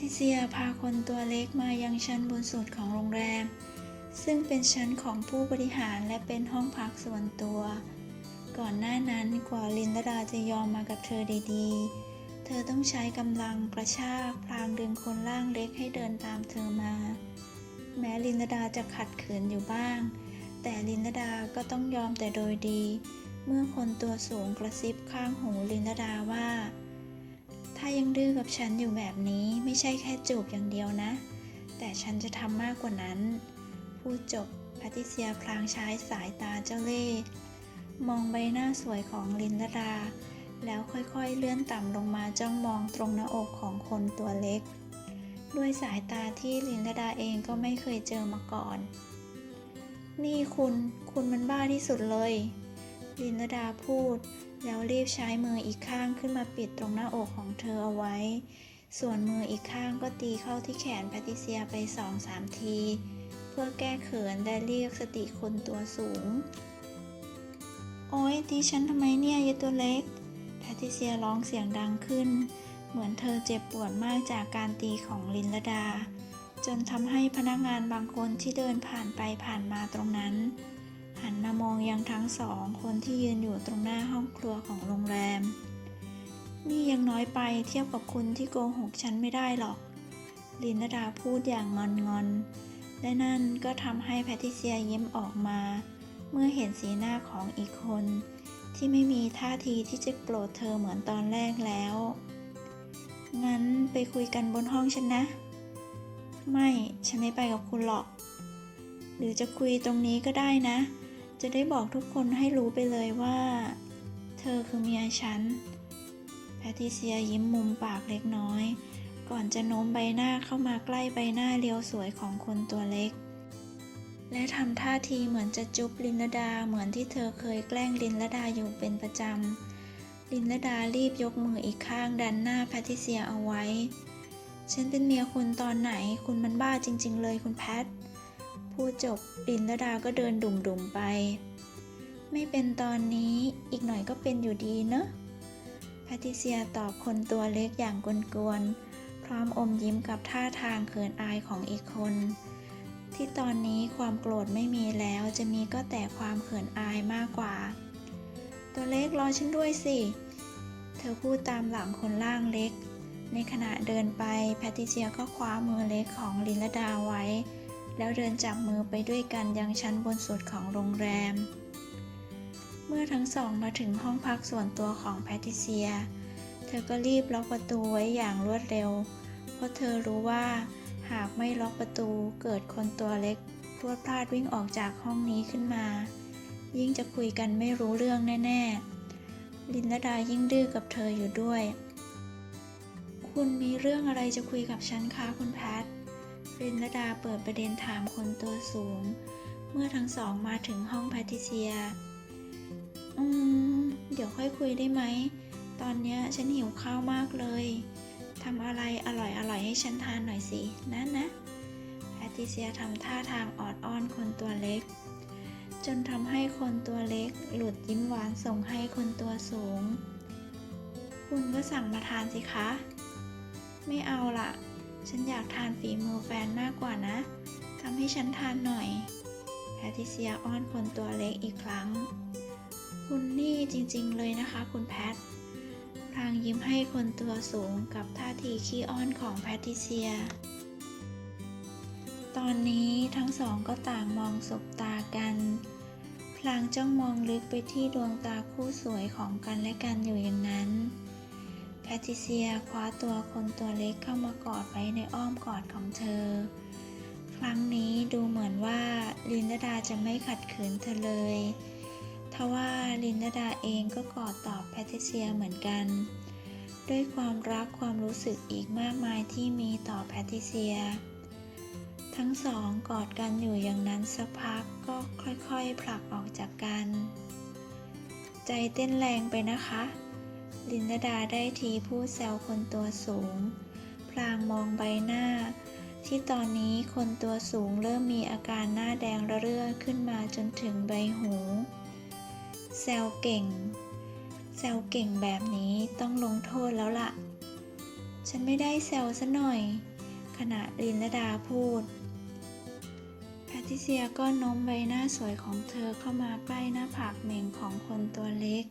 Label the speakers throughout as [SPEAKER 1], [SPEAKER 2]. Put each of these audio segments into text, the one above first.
[SPEAKER 1] ทิเซียพาคนตัวเล็กมายังชั้นบนสุดของโรงแรม ซึ่งเป็นชั้นของผู้บริหารและเป็นห้องพักส่วนตัว ก่อนหน้านั้นกว่าลินดาจะยอมมากับเธอดีๆ เธอต้องใช้กำลังกระชากพลางดึงคนร่างเล็กให้เดินตามเธอมา แม้ลินดาจะขัดขืนอยู่บ้าง แต่ลินดาก็ต้องยอมแต่โดยดี เมื่อคนตัวสูงกระซิบข้างหูลินดาว่า ถ้ายังดื้อกับฉันอยู่แบบนี้ไม่ใช่แค่จูบอย่างเดียวนะ แต่ฉันจะทำมากกว่านั้น พูดจบพทริเซียพลางใช้สายตาเจ้าเล่ห์มองใบหน้าสวยของลินดา แล้วค่อยๆเลื่อนต่ำลงมาจ้องมองตรงหน้าอกของคนตัวเล็ก ด้วยสายตาที่ลินดาเองก็ไม่เคยเจอมาก่อน นี่คุณ คุณมันบ้าที่สุดเลย ลินดาพูด แล้วรีบใช้มืออีกข้างขึ้นมาปิดตรงหน้าอกของเธอเอาไว้ ส่วนมืออีกข้างก็ตีเข้าที่แขนแพทิเซียไปสองสามที เพื่อแก้เขินและเรียกสติคนตัวสูง โอ๊ยตีฉันทำไมเนี่ยยายตัวเล็ก แพทิเซียร้องเสียงดังขึ้น เหมือนเธอเจ็บปวดมากจากการตีของลินลดา จนทำให้พนักงานบางคนที่เดินผ่านไปผ่านมาตรงนั้น หันมามองยังทั้งสองคนที่ยืนอยู่ตรงหน้าห้องครัวของโรงแรม นี่ยังน้อยไปเทียบกับคุณที่โกหกฉันไม่ได้หรอก ลินดาพูดอย่างงอนงอนๆและนั่นก็ทำให้แพทิเซียยิ้มออกมา เมื่อเห็นสีหน้าของอีกคน ที่ไม่มีท่าทีที่จะโกรธเธอเหมือนตอนแรกแล้ว งั้นไปคุยกันบนห้องฉันนะ ไม่ ฉันไม่ไปกับคุณหรอกหรือจะคุยตรงนี้ก็ได้นะ จะได้บอกทุกคนให้รู้ไปเลยว่า เธอคือเมียฉัน แพทริเซียยิ้มมุมปากเล็กน้อย ก่อนจะโน้มใบหน้าเข้ามาใกล้ใบหน้าเรียวสวยของคนตัวเล็ก และทำท่าทีเหมือนจะจุ๊บลินลดาเหมือนที่เธอเคยแกล้งลินลดาอยู่เป็นประจำ ลินลดารีบยกมืออีกข้างดันหน้าแพทริเซียเอาไว้ ฉันเป็นเมียคุณตอนไหนคุณมันบ้าจริง ๆ เลยคุณแพท พูดจบลินละดาก็เดินดุ่มๆไป ไม่เป็นตอนนี้อีกหน่อยก็เป็นอยู่ดีเนอะแพทิเซียตอบคนตัวเล็กอย่างกวนๆ พร้อมอมยิ้มกับท่าทางเขินอายของอีกคน ที่ตอนนี้ความโกรธไม่มีแล้วจะมีก็แต่ความเขินอายมากกว่า ตัวเล็กรอฉันด้วยสิ เธอพูดตามหลังคนล่างเล็ก ในขณะเดินไปแพทริเซียก็คว้ามือเล็กของลินลดาไว้ แล้วเดินจับมือไปด้วยกันยังชั้นบนสุดของโรงแรม เมื่อทั้งสองมาถึงห้องพักส่วนตัวของแพทิเซีย เธอก็รีบล็อกประตูไว้อย่างรวดเร็ว เพราะเธอรู้ว่า หากไม่ล็อกประตูเกิดคนตัวเล็กพรวดพลาดวิ่งออกจากห้องนี้ขึ้นมา ยิ่งจะคุยกันไม่รู้เรื่องแน่ ๆ ลินลดายิ่งดื้อกับเธออยู่ด้วย คุณมีเรื่องอะไรจะคุยกับฉันคะคุณแพท รินลดาเปิดประเด็นถามคนตัวสูง เมื่อทั้งสองมาถึงห้องแพทิเซีย อืม เดี๋ยวค่อยคุยได้ไหม ตอนเนี้ยฉันหิวข้าวมากเลย ทำอะไรอร่อยอร่อยให้ฉันทานหน่อยสินะนะ แพทิเซียทำท่าทางออดอ้อนคนตัวเล็ก จนทำให้คนตัวเล็กหลุดยิ้มหวานส่งให้คนตัวสูง คุณก็สั่งมาทานสิคะ ไม่เอาละ ฉันอยากทานฝีมือแฟนมากกว่านะ ทำให้ฉันทานหน่อย แพทิเซียอ้อนคนตัวเล็กอีกครั้ง คุณนี่จริงๆเลยนะคะคุณแพทพลางยิ้มให้คนตัวสูงกับท่าทีขี้อ้อนของแพทิเซีย ตอนนี้ทั้งสองก็ต่างมองสบตากัน พลางจ้องมองลึกไปที่ดวงตาคู่สวยของกันและกันอยู่อย่างนั้น แพทริเซียคว้าตัวคนตัวเล็กเข้ามากอดไว้ในอ้อมกอดของเธอ ครั้งนี้ดูเหมือนว่าลินดาดาจะไม่ขัดขืนเธอเลยทว่าลินดาเองก็กอดตอบแพทริเซียเหมือนกัน ด้วยความรักความรู้สึกอีกมากมายที่มีต่อแพทริเซีย ทั้งสองกอดกันอยู่อย่างนั้นสักพักก็ค่อยๆผลักออกจากกัน ใจเต้นแรงไปนะคะ ลินดาได้ทีพูดแซวคนตัวสูง พลางมองใบหน้า ที่ตอนนี้คนตัวสูงเริ่มมีอาการหน้าแดงระเรื่อขึ้นมาจนถึงใบหู แซวเก่ง แซวเก่งแบบนี้ต้องลงโทษแล้วล่ะ ฉันไม่ได้แซวซะหน่อย ขณะลินดาพูดแพทิเซียก็โน้มใบหน้าสวยของเธอเข้ามาใกล้หน้าผากเหม่งของคนตัวเล็ก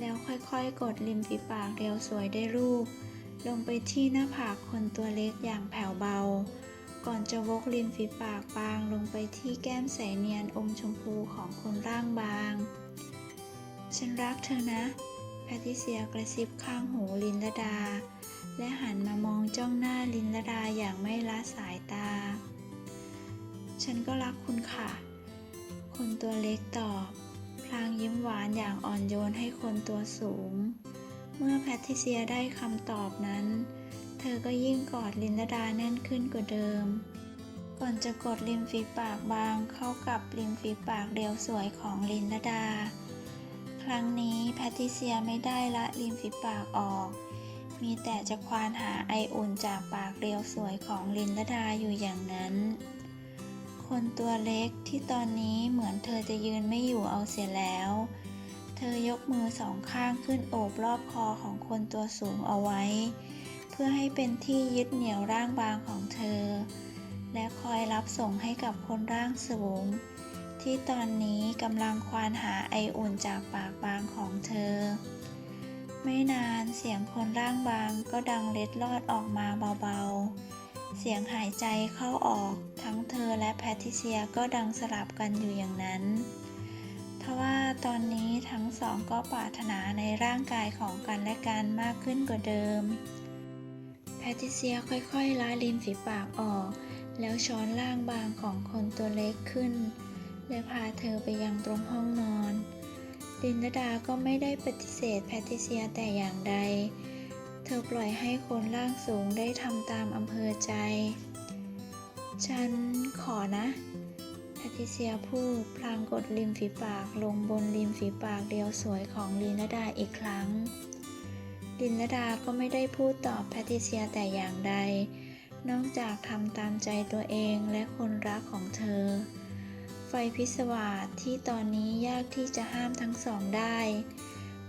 [SPEAKER 1] แล้วค่อยๆ กดริมฝีปากเรียวสวยได้รูป ลงไปที่หน้าผากคนตัวเล็กอย่างแผ่วเบา ก่อนจะวกริมฝีปากบางลงไปที่แก้มใสเนียนอมชมพูของคนร่างบาง ฉันรักเธอนะ แพทิเซียกระซิบข้างหูลินละดา และหันมามองจ้องหน้าลินละดาอย่างไม่ละสายตา ฉันก็รักคุณค่ะ คนตัวเล็กตอบ พลางยิ้มหวานอย่างอ่อนโยนให้คนตัวสูง เมื่อแพทริเซียได้คำตอบนั้น เธอก็ยิ่งกอดลินลดาแน่นขึ้นกว่าเดิม ก่อนจะกดริมฝีปากบางเข้ากับริมฝีปากเรียวสวยของลินลดา ครั้งนี้แพทริเซียไม่ได้ละริมฝีปากออก มีแต่จะควานหาไออุ่นจากปากเรียวสวยของลินลดาอยู่อย่างนั้น คนตัวเล็กที่ตอนนี้เหมือนเธอจะยืนไม่อยู่เอาเสียแล้ว เธอยกมือสองข้างขึ้นโอบรอบคอของคนตัวสูงเอาไว้ เพื่อให้เป็นที่ยึดเหนี่ยวร่างบางของเธอ และคอยรับส่งให้กับคนร่างสูง ที่ตอนนี้กำลังควานหาไออุ่นจากปากบางของเธอ ไม่นานเสียงคนร่างบางก็ดังเล็ดลอดออกมาเบาๆ เสียงหายใจเข้าออก ทั้งเธอและแพทริเซียก็ดังสลับกันอยู่อย่างนั้น ทว่าตอนนี้ทั้งสองก็ปรารถนาในร่างกายของกันและกันมากขึ้นกว่าเดิม แพทริเซียค่อยๆล้าริมฝีปากออก แล้วช้อนล่างบางของคนตัวเล็กขึ้น และพาเธอไปยังตรงห้องนอนลินดาก็ไม่ได้ปฏิเสธแพทริเซียแต่อย่างใด เธอปล่อยให้คนร่างสูงได้ทำตามอำเภอใจ ฉันขอนะแพทิเซียพูดพลางกดริมฝีปากลงบนริมฝีปากเรียวสวยของลินลดาอีกครั้ง ลินลดาก็ไม่ได้พูดตอบแพทิเซียแต่อย่างใด นอกจากทำตามใจตัวเองและคนรักของเธอ ไฟพิศวาสที่ตอนนี้ยากที่จะห้ามทั้งสองได้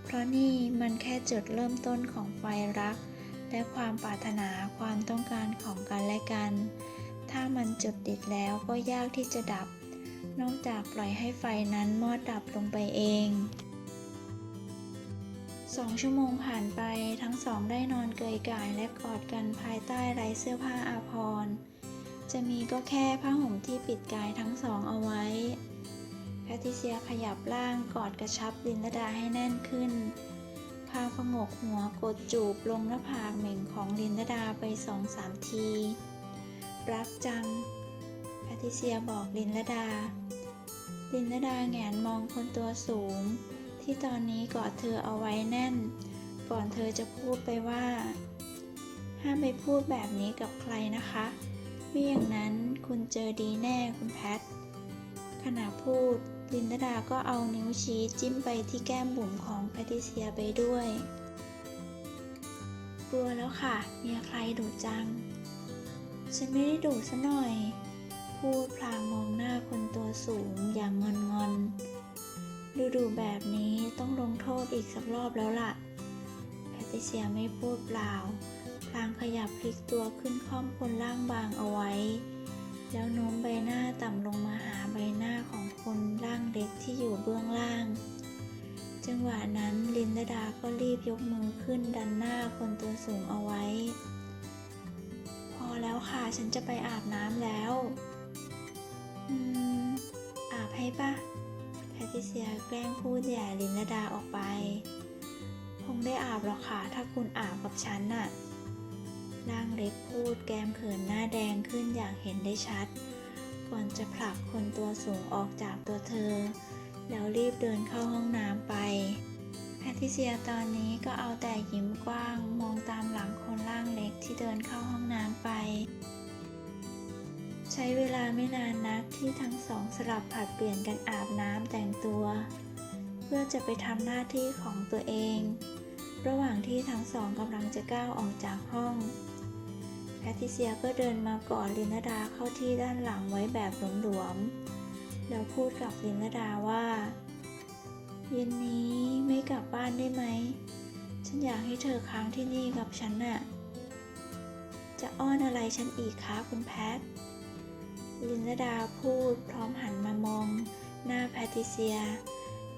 [SPEAKER 1] เพราะนี่มันแค่จุดเริ่มต้นของไฟรัก และความปรารถนาความต้องการของกันและกัน ถ้ามันจุดติดแล้วก็ยากที่จะดับ นอกจากปล่อยให้ไฟนั้นมอดดับลงไปเองสองชั่วโมงผ่านไปทั้งสองได้นอนเกยกายและกอดกันภายใต้ไร้เสื้อผ้าอาภรณ์จะมีก็แค่ผ้าห่มที่ปิดกายทั้งสองเอาไว้ แพทิเซียขยับร่างกอดกระชับลินลดาให้แน่นขึ้น พาผงกหัวกดจูบลงหน้าผากเหม่งของลินลดาไปสองสามที รักจังแพทิเซียบอกลินลดา ลินลดาแงนมองคนตัวสูง ที่ตอนนี้กอดเธอเอาไว้แน่น ก่อนเธอจะพูดไปว่า ห้ามไปพูดแบบนี้กับใครนะคะไม่อย่างนั้นคุณเจอดีแน่คุณแพท ขณะพูดลินดาก็เอานิ้วชี้จิ้มไปที่แก้มบุ๋มของแพทิเซียไปด้วย กลัวแล้วค่ะมีใครดุจัง ฉันไม่ได้ดุซะหน่อย พูดพลางมองหน้าคนตัวสูงอย่างงอนงอนๆดูดูแบบนี้ต้องลงโทษอีกสักรอบแล้วล่ะแพทิเซียไม่พูดเปล่า พลางขยับพลิกตัวขึ้นค่อมคนล่างบางเอาไว้ แล้วโน้มใบหน้าต่ำลงมาหาใบหน้าของคนร่างเล็กที่อยู่เบื้องล่าง จังหวะนั้นลินดาดาก็รีบยกมือขึ้นดันหน้าคนตัวสูงเอาไว้ แล้วค่ะ ฉันจะไปอาบน้ำแล้ว อืม อาบให้ปะแพทิเซียแกล้งพูดแย่ลินดาดาออกไป คงได้อาบหรอกค่ะ ถ้าคุณอาบกับฉันน่ะร่างเล็กพูดแก้มเขินหน้าแดงขึ้นอย่างเห็นได้ชัด ก่อนจะผลักคนตัวสูงออกจากตัวเธอ แล้วรีบเดินเข้าห้องน้ำไป แพทิเซียตอนนี้ก็เอาแต่ยิ้มกว้างมองตามหลังค ดินเข้าห้องน้ำไป ใช้เวลาไม่นานนักที่ทั้งสองสลับผลัดเปลี่ยนกันอาบน้ำแต่งตัว เพื่อจะไปทำหน้าที่ของตัวเอง ระหว่างที่ทั้งสองกำลังจะก้าวออกจากห้องแพทิเซียก็เดินมากอดลินดาเข้าที่ด้านหลังไว้แบบหลวมๆ แล้วพูดกับลินดาว่า เย็นนี้ไม่กลับบ้านได้ไหม ฉันอยากให้เธอค้างที่นี่กับฉันน่ะ จะอ้อนอะไรฉันอีกคะคุณแพทลินดาพูดพร้อมหันมามองหน้าแพทิเซีย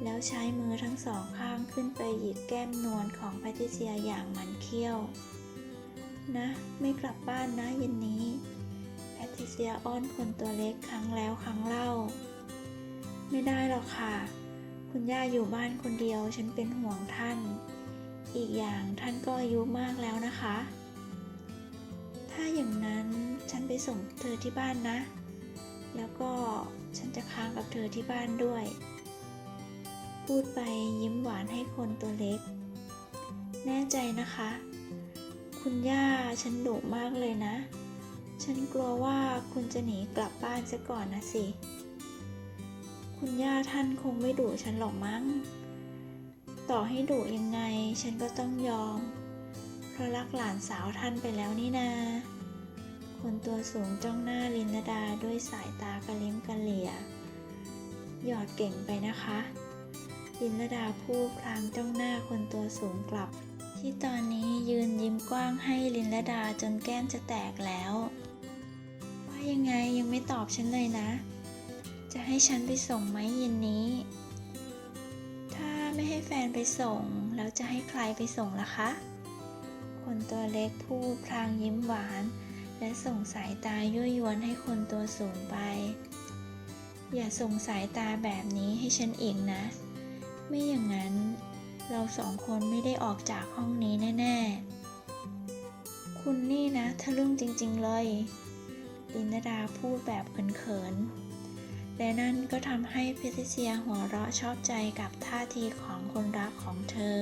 [SPEAKER 1] แล้วใช้มือทั้งสองข้างขึ้นไปหยิกแก้มนวลของแพทิเซียอย่างมันเคี้ยว นะ ไม่กลับบ้านนะเย็นนี้ แพทิเซียอ้อนคนตัวเล็กครั้งแล้วครั้งเล่า ไม่ได้หรอกค่ะ คุณย่าอยู่บ้านคนเดียวฉันเป็นห่วงท่าน อีกอย่างท่านก็อายุมากแล้วนะคะ ส่งเธอที่บ้านนะ แล้วก็ฉันจะค้างกับเธอที่บ้านด้วย พูดไปยิ้มหวานให้คนตัวเล็ก แน่ใจนะคะ คุณย่าฉันดุมากเลยนะ ฉันกลัวว่าคุณจะหนีกลับบ้านซะก่อนนะสิ คุณย่าท่านคงไม่ดุฉันหรอกมั้ง ต่อให้ดุยังไงฉันก็ต้องยอม เพราะรักหลานสาวท่านไปแล้วนี่นา คนตัวสูงจ้องหน้าลินดาด้วยสายตากระลิ้มกระเหลีย หยอดเก่งไปนะคะ ลินดาพูดพลางจ้องหน้าคนตัวสูงกลับ ที่ตอนนี้ยืนยิ้มกว้างให้ลินดาจนแก้มจะแตกแล้ว ว่ายังไงยังไม่ตอบฉันเลยนะ จะให้ฉันไปส่งไหมเย็นนี้ ถ้าไม่ให้แฟนไปส่ง แล้วจะให้ใครไปส่งล่ะคะ คนตัวเล็กพูดพลางยิ้มหวาน และส่งสายตายั่วยวนให้คนตัวสูงไป อย่าส่งสายตาแบบนี้ให้ฉันอีกนะ ไม่อย่างนั้น เราสองคนไม่ได้ออกจากห้องนี้แน่ ๆ คุณนี่นะทะลึ่งจริง ๆ เลย ลินดาพูดแบบเขินๆ และนั่นก็ทำให้แพทริเซียหัวเราะชอบใจกับท่าทีของคนรักของเธอ